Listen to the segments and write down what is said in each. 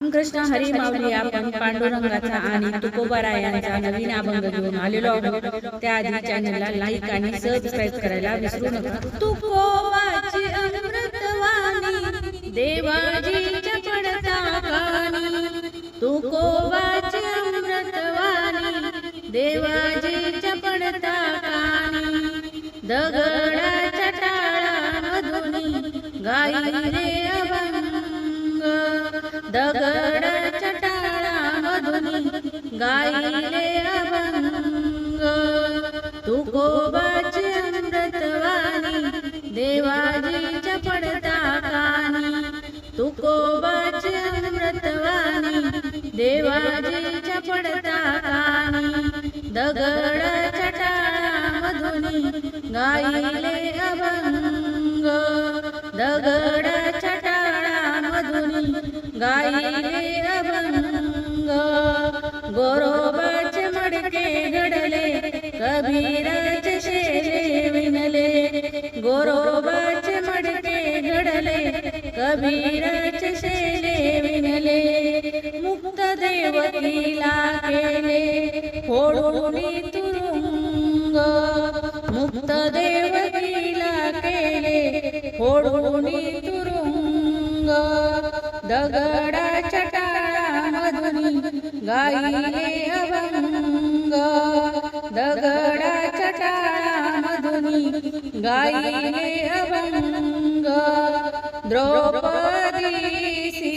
रामकृष्ण हरी माऊली आपण पांडुरंगाचा आणि तुकोबारायांचा नवीन अभंग घेऊन आलेलो आहोत. त्याआधी चॅनलला लाईक आणि सबस्क्राईब करायला विसरू नका. तुकोबाची अमृतवाणी देवाजीच्या पडता कानी तुकोबाची अमृतवाणी देवाजीच्या पडता कानी दगडाच्या टाळामधुनी गाई रे दगडाच्या टाळामधुनी गायले अभंग. तुकोबाची अमृतवाणी देवाजीच्या पडता कानी तुकोबाची अमृतवाणी देवाजीच्या पडता कानी दगडाच्या टाळामधुनी गायले अभंग. दगड ಗಾಯಿಯ ಭಂಗ ಗೋರೋಬಾಚ ಮಡಕೆ ಗಡಲೆ ಕಬೀರಾಚ ಶೇಲೆ ವಿನಲೆ ಗೋರೋಬಾಚ ಮಡಕೆ ಗಡಲೆ ಕಬೀರಾಚ ಶೇಲೆ ವಿನಲೆ ಮುಕ್ತ ದೇವತಿ ಲಾಕೆಲೆ ಹೋಡೋಣಿ ತುರುಂಗ ಮುಕ್ತ ದೇವತಿ ಲಾಕೆಲೆ ಹೋಡೋಣಿ दगडाच्या टाळामधुनी गाईले अभंग दगडाच्या टाळामधुनी गाईले अभंग द्रौपदीसी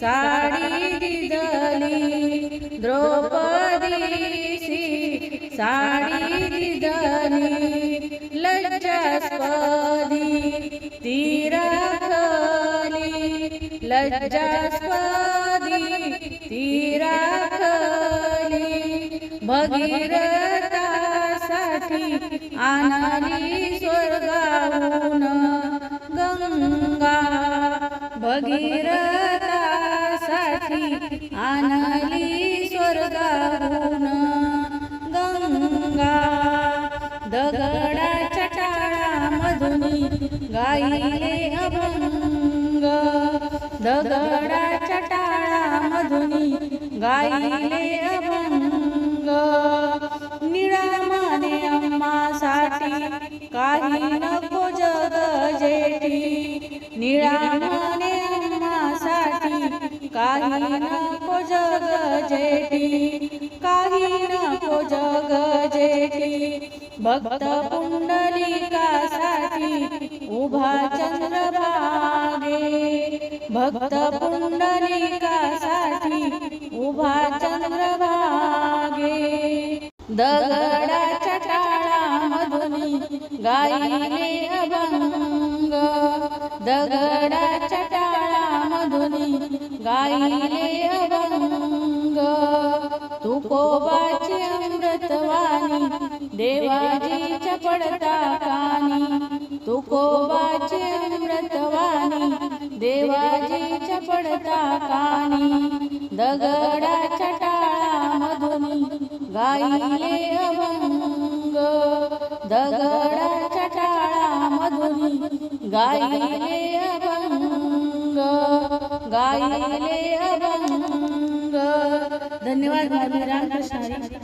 साडी दिदली द्रौपदीसी साडी दिदली लज्जास्पदी ती लज्जास्वादी लज्जास्पदी ती राखली भगीरथासाठी आनाली स्वर्गाहून गंगा. भगीरथासाठी आनाली स्वर्गाहून गंगा. दगडाच्या टाळामधुनी गाईले अभंग. दगडाच्या टाळामधुनी गाईले अभंग. निळामाने अम्मासाठी काही नको जग जेठी. निळामाने अम्मासाठी काही नको जग जेठी. काही नको जग जेठी. भक्त पुंडलिकासाठी उभा चंद्रभा भक्त पुंडलिकासाठी उभा चंद्रभागे. दगडाच्या टाळामधुनी गायले अभंग. दगडाच्या टाळामधुनी गाईले अभंग. तुकोबाची अमृतवाणी देवाजीच्या पडता कानी तुकोबाची अमृत देवाजीच्या पडता कानी दगडाच्या टाळामधुनी गाईले अभंग. दगडाच्या टाळामधुनी गाईले अभंग गाईले अभंग. धन्यवाद रामकृष्ण